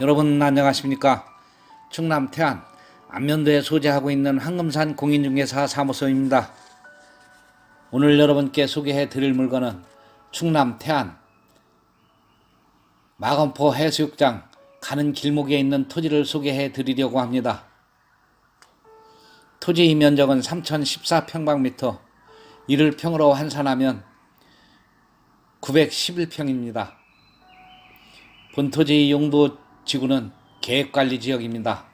여러분 안녕하십니까? 충남 태안 안면도에 소재하고 있는 황금산 공인중개사 사무소입니다. 오늘 여러분께 소개해 드릴 물건은 충남 태안 마건포 해수욕장 가는 길목에 있는 토지를 소개해 드리려고 합니다. 토지 면적은 3014평방미터, 이를 평으로 환산하면 911평입니다. 본토지 용도 지구는 계획관리 지역입니다.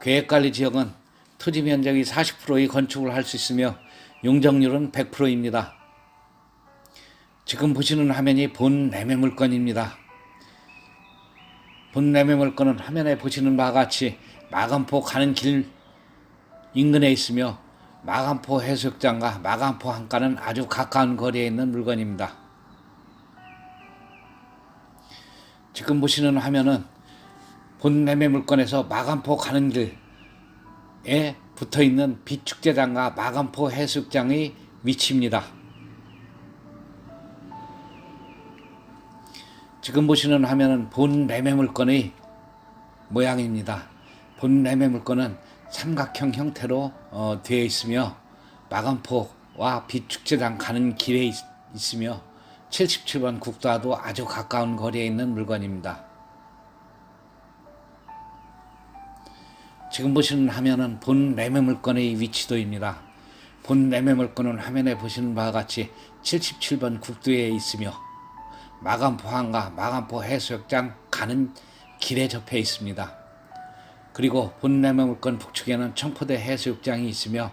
계획관리 지역은 토지 면적이 40%의 건축을 할 수 있으며 용적률은 100%입니다. 지금 보시는 화면이 본 매매 물건입니다. 본 매매 물건은 화면에 보시는 바와 같이 마감포 가는 길 인근에 있으며 마감포 해수욕장과 마감포 한가는 아주 가까운 거리에 있는 물건입니다. 지금 보시는 화면은 본 매매 물건에서 마감포 가는 길에 붙어 있는 비축제장과 마감포 해수욕장의 위치입니다. 지금 보시는 화면은 본 매매 물건의 모양입니다. 본 매매 물건은 삼각형 형태로 어, 되어 있으며 마감포와 비축제장 가는 길에 있, 있으며 77번 국도와도 아주 가까운 거리에 있는 물건입니다. 지금 보시는 화면은 본 매매 물건의 위치도입니다. 본 매매 물건은 화면에 보시는 바와 같이 77번 국도에 있으며 마감포 항과 마감포 해수욕장 가는 길에 접해 있습니다. 그리고 본 매매 물건 북쪽에는 청포대 해수욕장이 있으며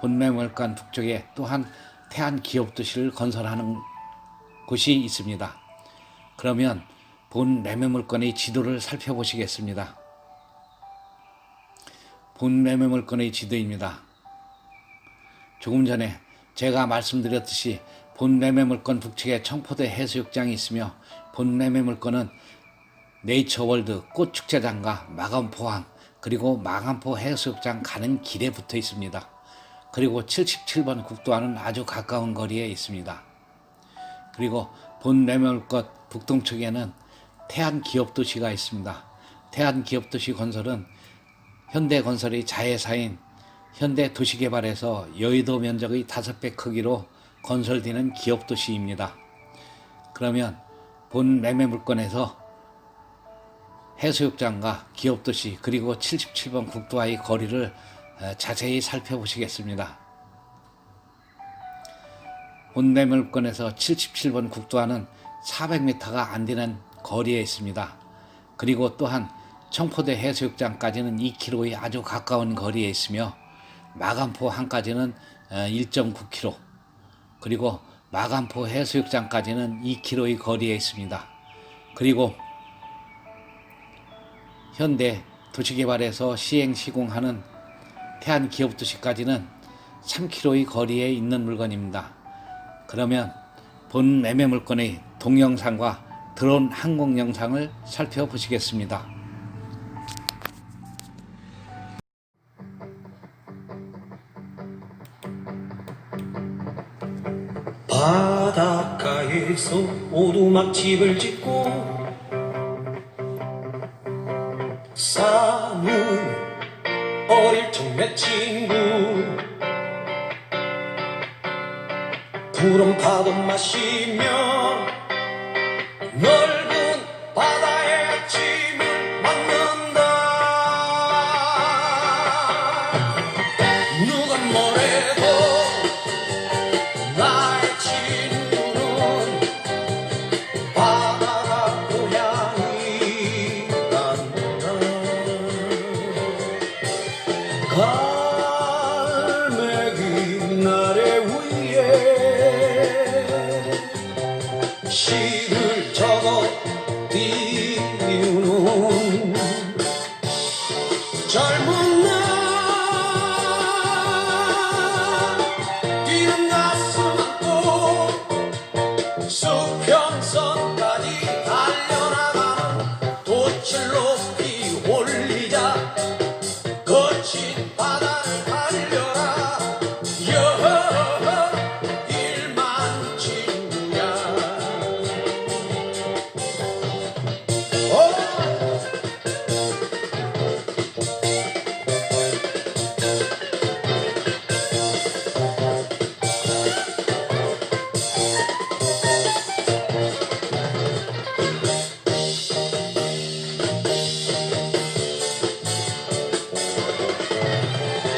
본 매매 물건 북쪽에 또한 태안 기업 도시를 건설하는 곳이 있습니다. 그러면 본 매매 물건의 지도를 살펴보시겠습니다. 본 매매 물건의 지도입니다. 조금 전에 제가 말씀드렸듯이 본 매매 물건 북측에 청포대 해수욕장이 있으며 본 매매 물건은 네이처월드 꽃축제장과 마감포항 그리고 마감포 해수욕장 가는 길에 붙어 있습니다. 그리고 77번 국도와는 아주 가까운 거리에 있습니다. 그리고 본 매물것 북동쪽에는 태안기업도시가 있습니다. 태안기업도시 건설은 현대건설의 자회사인 현대도시개발에서 여의도 면적의 5배 크기로 건설되는 기업도시입니다. 그러면 본 매매 물건에서 해수욕장과 기업도시 그리고 77번 국도와의 거리를 자세히 살펴보시겠습니다. 본매물권에서 77번 국도와는 400m가 안 되는 거리에 있습니다. 그리고 또한 청포대 해수욕장까지는 2km의 아주 가까운 거리에 있으며 마감포 항까지는 1.9km 그리고 마감포 해수욕장까지는 2km의 거리에 있습니다. 그리고 현대 도시개발에서 시행 시공하는 태안 기업 도시까지는 3km의 거리에 있는 물건입니다. 그러면 본 매매 물건의 동영상과 드론 항공 영상을 살펴보시겠습니다. 서 오두막 집을 짓고 사는 어릴 적 내 친구. 푸른 파도 마시며 넓 갈매기 나래 위에 시를 적어 뛰